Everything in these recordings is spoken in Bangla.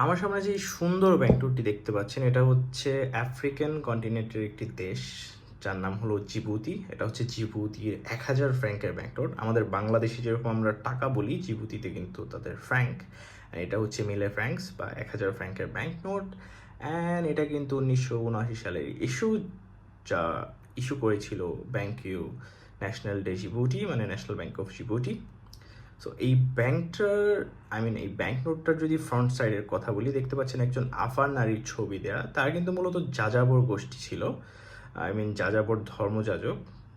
আমার সামনে যে সুন্দর ব্যাংকটি দেখতে পাচ্ছেন, এটা হচ্ছে আফ্রিকান কন্টিনেন্টের একটি দেশ, যার নাম হলো জিবুতি। এটা হচ্ছে জিবুতির এক হাজার ফ্র্যাঙ্কের ব্যাংক নোট আমাদের বাংলাদেশে যেরকম আমরা টাকা বলি, জিবুতিতে কিন্তু তাদের ফ্র্যাঙ্ক। এটা হচ্ছে মিলে ফ্র্যাঙ্কস বা এক হাজার ফ্র্যাঙ্কের ব্যাংক নোট অ্যান্ড এটা কিন্তু উনিশশো উনআশি সালের ইস্যু যা ইস্যু করেছিল ব্যাংক ইউ, ন্যাশনাল ডে জিবুটি মানে national bank of Djibouti so এই ব্যাংকটার আই মিন এই ব্যাংক নোটটার যদি ফ্রন্ট সাইডের কথা বলি, দেখতে পাচ্ছেন একজন আফার নারীর ছবি দেয়া। তার কিন্তু মূলত যাযাবর গোষ্ঠী ছিল। আই মিন যাযাবর ধর্মযাজক,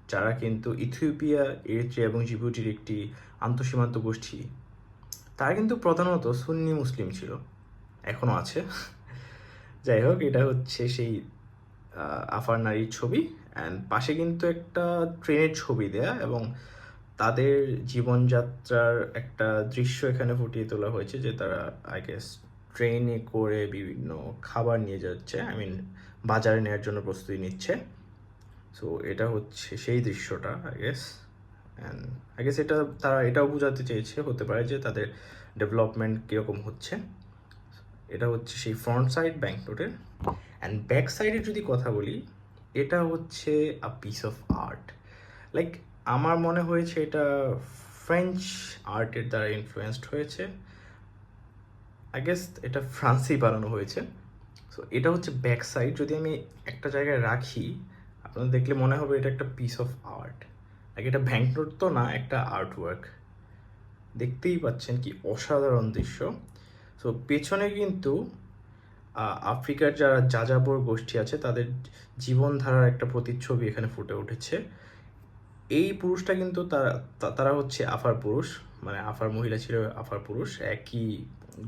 যারা কিন্তু ইথিওপিয়া, এরিত্রিয়া এবং জিবুটির একটি আন্তঃসীমান্ত গোষ্ঠী। তারা কিন্তু প্রধানত সুন্নি মুসলিম ছিল। এখনও আছে। যাই হোক, এটা হচ্ছে সেই আফার নারীর ছবি। অ্যান্ড পাশে কিন্তু একটা ট্রেনের ছবি দেয়া এবং তাদের জীবনযাত্রার একটা দৃশ্য এখানে ফুটিয়ে তোলা হয়েছে যে তারা আই গেস ট্রেনে করে বিভিন্ন খাবার নিয়ে যাচ্ছে আই মিন বাজারে নেওয়ার জন্য প্রস্তুতি নিচ্ছে। সো এটা হচ্ছে সেই দৃশ্যটা I guess and I guess এটা তারা, এটাও বোঝাতে চেয়েছে, হতে পারে যে তাদের ডেভেলপমেন্ট কীরকম হচ্ছে। এটা হচ্ছে সেই ফ্রন্ট সাইড ব্যাংক নোটের অ্যান্ড ব্যাক সাইডে যদি কথা বলি, এটা হচ্ছে a piece of art like আমার মনে হয়েছে এটা ফ্রেঞ্চ আর্টের দ্বারা ইনফ্লুয়েসড হয়েছে। আই গেস এটা ফ্রান্সেই বানানো হয়েছে। সো এটা হচ্ছে ব্যাক সাইড যদি আমি একটা জায়গায় রাখি, আপনাদের দেখলে মনে হবে এটা একটা পিস অফ আর্ট আগে এটা ব্যাংক নোট তো না, একটা আর্ট ওয়ার্ক দেখতেই পাচ্ছেন কি অসাধারণ দৃশ্য। সো পেছনে কিন্তু আফ্রিকার যারা যাযাবর গোষ্ঠী আছে, তাদের জীবনধারার একটা প্রতিচ্ছবি এখানে ফুটে উঠেছে। এই পুরুষটা কিন্তু তারা তারা হচ্ছে আফার পুরুষ মানে আফার মহিলা ছিল আফার পুরুষ, একই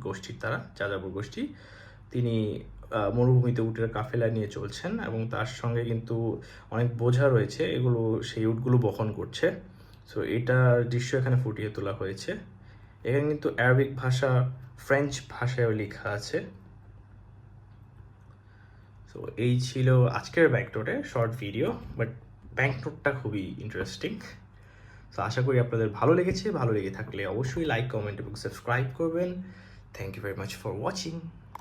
গোষ্ঠীর তারা, যাযাবর গোষ্ঠী। তিনি মরুভূমিতে উটের কাফেলা নিয়ে চলছেন এবং তার সঙ্গে কিন্তু অনেক বোঝা রয়েছে, এগুলো, সেই উটগুলো বহন করছে। সো এটার দৃশ্য এখানে ফুটিয়ে তোলা হয়েছে। এখানে কিন্তু অ্যারাবিক ভাষা ফ্রেঞ্চ ভাষায়ও লেখা আছে। সো এই ছিল আজকের ব্যাংকনোটে শর্ট ভিডিও বাট ব্যাংকনোটটা খুবই ইন্টারেস্টিং সো আশা করি আপনাদের ভালো লেগেছে। ভালো লেগে থাকলে অবশ্যই লাইক কমেন্ট এবং সাবস্ক্রাইব করবেন। Thank you very much for watching